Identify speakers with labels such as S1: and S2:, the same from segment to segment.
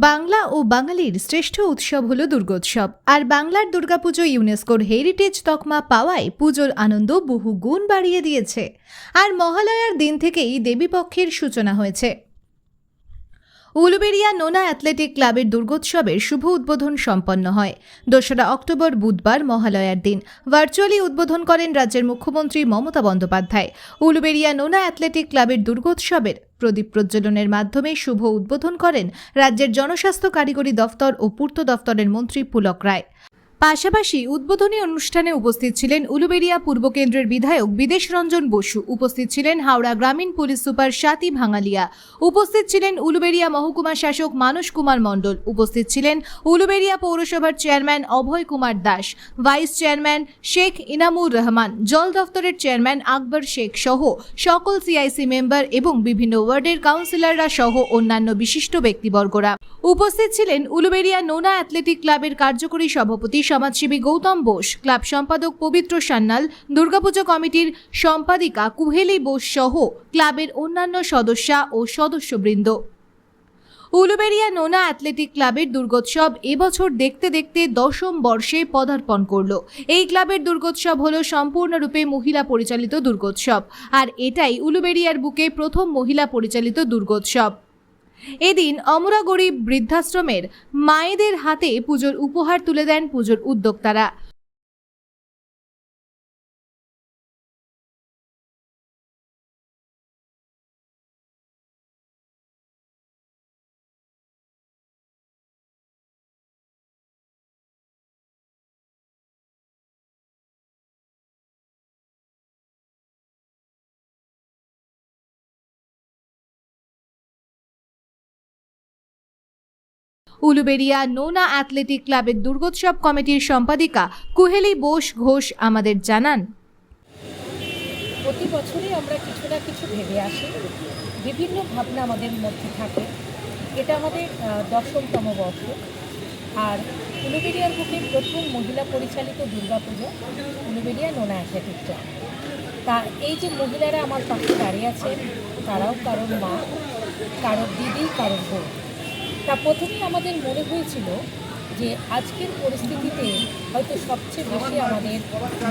S1: বাংলা ও বাঙালির শ্রেষ্ঠ উৎসব হল দুর্গোৎসব। আর বাংলার দুর্গাপুজো ইউনেস্কোর হেরিটেজ তকমা পাওয়ায় পুজোর আনন্দ বহু গুণ বাড়িয়ে দিয়েছে। আর মহালয়ার দিন থেকেই দেবীপক্ষের সূচনা হয়েছে। উলুবেড়িয়া নোনা অ্যাথলেটিক ক্লাবের দুর্গোৎসবের শুভ উদ্বোধন সম্পন্ন হয়। দোসরা অক্টোবর বুধবার মহালয়ার দিন। ভার্চুয়ালি উদ্বোধন করেন রাজ্যের মুখ্যমন্ত্রী মমতা বন্দ্যোপাধ্যায়। উলুবেরিয়া নোনা অ্যাথলেটিক ক্লাবের দুর্গোৎসবের প্রদীপ প্রজ্বলনের মাধ্যমে শুভ উদ্বোধন করেন রাজ্যের জনস্বাস্থ্য কারিগরি দফতর ও পূর্ত দফতরের মন্ত্রী পুলক রায়। পাশাপাশি উদ্বোধনী অনুষ্ঠানে উপস্থিত ছিলেন উলুবেড়িয়া পূর্ব কেন্দ্রের বিধায়ক বিদেশ রঞ্জন বসু, উপস্থিত ছিলেন হাওড়া গ্রামীণ পুলিশ সুপার স্বাতি ভাঙালিয়া, উপস্থিত ছিলেন উলুবেড়িয়া মহকুমা শাসক মানস কুমার মণ্ডল, উপস্থিত ছিলেন উলুবেড়িয়া পৌরসভার chairman Abhay Kumar Das, vice chairman Sheikh Inamur Rahman, জল দফতরের চেয়ারম্যান আকবর শেখ সহ সকল সিআইসি মেম্বার এবং বিভিন্ন ওয়ার্ডের কাউন্সিলররা সহ অন্যান্য বিশিষ্ট ব্যক্তিবর্গরা। উপস্থিত ছিলেন উলুবেড়িয়া নোনা অ্যাথলেটিক ক্লাবের কার্যকরী সভাপতি সমাজসেবী গৌতম বোস, ক্লাব সম্পাদক পবিত্র সান্যাল, দুর্গাপুজো কমিটির সম্পাদিকা কুহেলি বোস সহ ক্লাবের অন্যান্য সদস্যা ও সদস্যবৃন্দ। উলুবেড়িয়া নোনা অ্যাথলেটিক ক্লাবের দুর্গোৎসব এবছর দেখতে দেখতে দশম বর্ষে পদার্পণ করল। এই ক্লাবের দুর্গোৎসব হল সম্পূর্ণরূপে মহিলা পরিচালিত দুর্গোৎসব, আর এটাই উলুবেড়িয়ার বুকে প্রথম মহিলা পরিচালিত দুর্গোৎসব। এদিন অমরাগড়ি বৃদ্ধাশ্রমের মায়েদের হাতে পুজোর উপহার তুলে দেন পুজোর উদ্যোক্তারা। উলুবেড়িয়া নোনা অ্যাথলেটিক ক্লাবের দুর্গোৎসব কমিটির সম্পাদিকা কুহেলি বোস ঘোষ আমাদের জানান।
S2: প্রতি বছরই আমরা কিছু না কিছু ভেবে আসি। বিভিন্ন ভাবনা আমাদের মধ্যে থাকে। এটা আমাদের দশমতম বর্ষ। আর উলুবেড়িয়ার বুকে প্রথম মহিলা পরিচালিত দুর্গাপুজো উলুবেড়িয়া নোনা অ্যাথলেটিক ক্লাব। তা এই যে মহিলারা আমার পাশে দাঁড়িয়ে আছেন, তারাও কারোর মা, কারোর দিদি, কারোর বোন তা প্রথমেই আমাদের মনে হয়েছিল যে আজকের পরিস্থিতিতে হয়তো সবচেয়ে বেশি আমাদের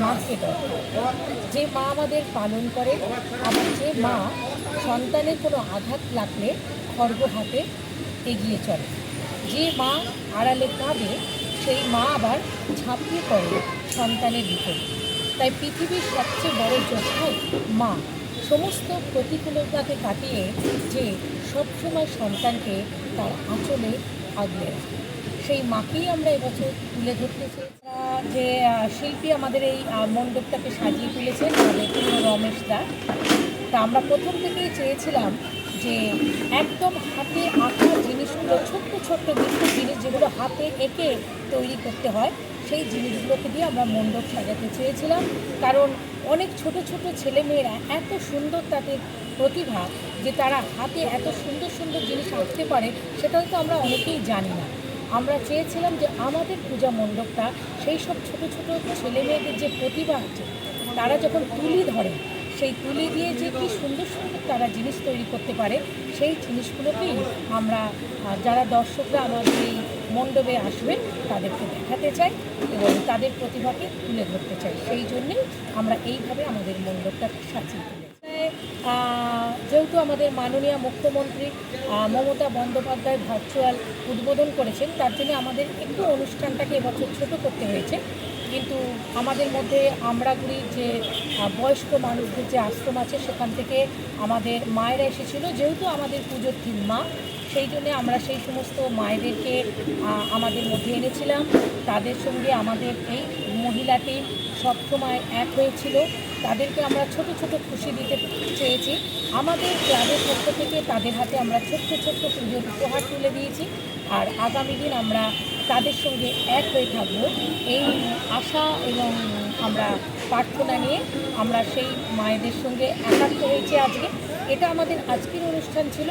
S2: মাকে দরকার। যে মা আমাদের পালন করে, আবার যে মা সন্তানের কোনো আঘাত লাগলে খর্গ হাতে এগিয়ে চলে। যে মা আড়ালে কাঁদে, সেই মা আবার ঝাঁপিয়ে পড়ে সন্তানের ভিতরে। তাই পৃথিবীর সবচেয়ে বড় যোদ্ধাই মা। সমস্ত প্রতিকূলতাকে কাটিয়ে যে সবসময় সন্তানকে তার আঁচলে আগলে রাখে। সেই মাকেই আমরা এবছর তুলে ধরতে চেয়েছি। যে শিল্পী আমাদের এই মণ্ডপটাকে সাজিয়ে তুলেছেন রমেশ দা। তা আমরা প্রথম থেকেই চেয়েছিলাম যে, একদম হাতে আঁকা জিনিসগুলো, ছোট্ট ছোট্ট বিদ্যুৎ জিনিস যেগুলো হাতে এঁকে তৈরি করতে হয়, সেই জিনিসগুলোকে দিয়ে আমরা মণ্ডপ সাজাতে চেয়েছিলাম। কারণ অনেক ছোট ছোট ছেলেমেয়েরা এত সুন্দর তাদের প্রতিভা যে তারা হাতে এত সুন্দর সুন্দর জিনিস আঁকতে পারে সেটা হয়তো আমরা অনেকেই জানি না। আমরা চেয়েছিলাম যে আমাদের পূজা মণ্ডপটা সেই সব ছোট ছোট ছেলে মেয়েদের যে প্রতিভা আছে, তারা যখন তুলি ধরে, সেই তুলি দিয়ে যে কি সুন্দর সুন্দর তারা জিনিস তৈরি করতে পারে, সেই জিনিসগুলোকেই আমরা যারা দর্শকরা আমাদের এই মণ্ডপে আসবে, তাদেরকে দেখাতে চাই এবং তাদের প্রতিভাকে তুলে ধরতে চাই। সেই জন্যেই আমরা এইভাবে আমাদের মণ্ডপটাকে সাজিয়ে তুলেছি। যেহেতু আমাদের মাননীয় মুখ্যমন্ত্রী মমতা বন্দ্যোপাধ্যায় ভার্চুয়াল উদ্বোধন করেছেন, তার জন্য আমাদের একটু অনুষ্ঠানটাকে এবছর ছোট করতে হয়েছে। কিন্তু আমাদের মধ্যে আমরাগুড়ির যে বয়স্ক মানুষদের যে আশ্রম আছে, সেখান থেকে আমাদের মায়েরা এসেছিল। যেহেতু আমাদের পুজোর থিম মা সেই জন্যে আমরা সেই সমস্ত মায়েদেরকে আমাদের মধ্যে এনেছিলাম। তাদের সঙ্গে আমাদের এই মহিলাটি সবসময় এক হয়েছিল। তাদেরকে আমরা ছোট ছোট খুশি দিতে চেয়েছি। আমাদের ক্লাবের পক্ষ থেকে তাদের হাতে আমরা ছোট্ট ছোট্ট পুজোর উপহার তুলে দিয়েছি। আর আগামী দিন আমরা তাদের সঙ্গে এক হয়ে থাকব। এই আশা এবং আমরা প্রার্থনা নিয়ে আমরা সেই মায়েদের সঙ্গে একাত্ম হয়েছি আজকে। এটা আমাদের আজকের অনুষ্ঠান ছিল।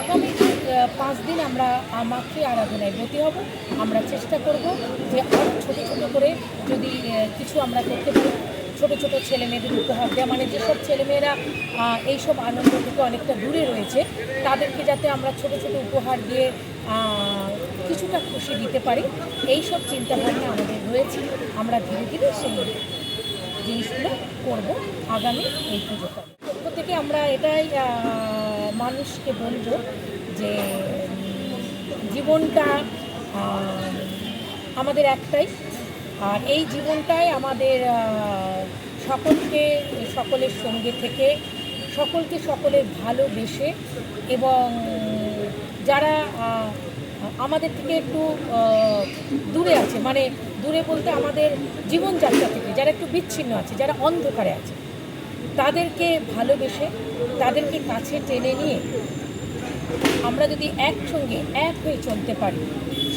S2: আগামী পাঁচ দিন আমরা মাতৃ আরাধনায় ব্রতী হব। আমরা চেষ্টা করব যে আরও ছোটো ছোটো করে যদি কিছু আমরা করতে পারি। ছোট ছোট ছেলে মেয়েদের উপহার দেওয়া মানে যেসব ছেলেমেয়েরা এইসব আনন্দ থেকে অনেকটা দূরে রয়েছে, তাদেরকে যাতে আমরা ছোট ছোট উপহার দিয়ে কিছুটা খুশি দিতে পারি। এই সব চিন্তাভাবনা আমাদের রয়েছে। আমরা ধীরে ধীরে সেই জিনিসগুলো করব আগামী এই পক্ষ থেকে আমরা এটাই মানুষকে বলব যে জীবনটা আমাদের একটাই। আর এই জীবনটাই আমাদের সকলকে, সকলের সঙ্গে থেকে, সকলকে সকলের ভালোবেসে এবং যারা আমাদের থেকে একটু দূরে আছে মানে দূরে বলতে আমাদের জীবনযাত্রা থেকে, যারা একটু বিচ্ছিন্ন আছে, যারা অন্ধকারে আছে তাদেরকে ভালোবেসে তাদেরকে কাছে টেনে নিয়ে আমরা যদি একসঙ্গে এক হয়ে চলতে পারি,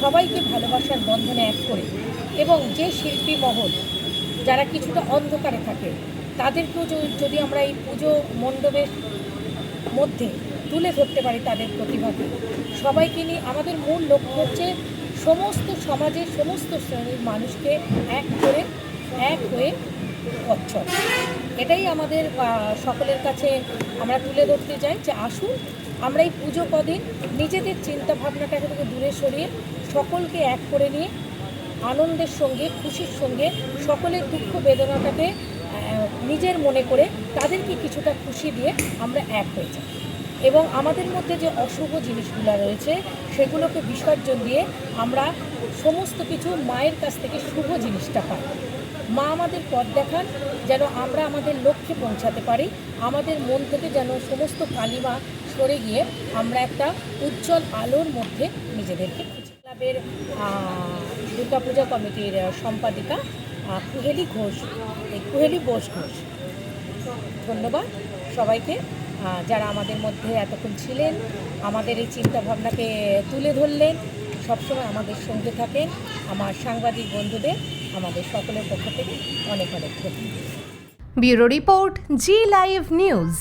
S2: সবাইকে ভালোবাসার বন্ধনে এক করে এবং যে শিল্পী মহল যারা কিছুটা অন্ধকারে থাকে, তাদেরকেও যদি আমরা এই পুজো মণ্ডপের মধ্যে তুলে ধরতে পারি তাদের প্রতিভাকে, সবাইকে নিয়ে আমাদের মূল লক্ষ্য হচ্ছে সমস্ত সমাজের সমস্ত শ্রেণির মানুষকে এক করে, এক হয়ে চলা। এটাই আমাদের সকলের কাছে আমরা তুলে ধরতে চাই যে আসুন, আমরা এই পুজো কদিন নিজেদের চিন্তা ভাবনাটাকে থেকে দূরে সরিয়ে সকলকে এক করে নিয়ে আনন্দের সঙ্গে, খুশির সঙ্গে সকলের দুঃখ বেদনাটাকে নিজের মনে করে তাদেরকে কিছুটা খুশি দিয়ে আমরা এক হয়ে যাই এবং আমাদের মধ্যে যে অশুভ জিনিসগুলো রয়েছে, সেগুলোকে বিসর্জন দিয়ে আমরা সমস্ত কিছু মায়ের কাছ থেকে শুভ জিনিসটা পাই মা আমাদের পথ দেখান, যেন আমরা আমাদের লক্ষ্যে পৌঁছাতে পারি। আমাদের মন থেকে যেন সমস্ত কালিমা সরে গিয়ে আমরা একটা উজ্জ্বল আলোর মধ্যে নিজেদেরকে খুঁজি ক্লাবের দুর্গাপূজা কমিটির সম্পাদিকা কুহেলি ঘোষ এই কুহেলি বোস ঘোষ। ধন্যবাদ সবাইকে। যারা আমাদের মধ্যে এতক্ষণ ছিলেন, আমাদের এই চিন্তা ভাবনাকে তুলে ধরলেন, সবসময় আমাদের সঙ্গে থাকেন আমার সাংবাদিক বন্ধুদের। আমাদের সকলের পক্ষ থেকে অনেক অনেক ধন্যবাদ।
S1: Bureau report Zee live news.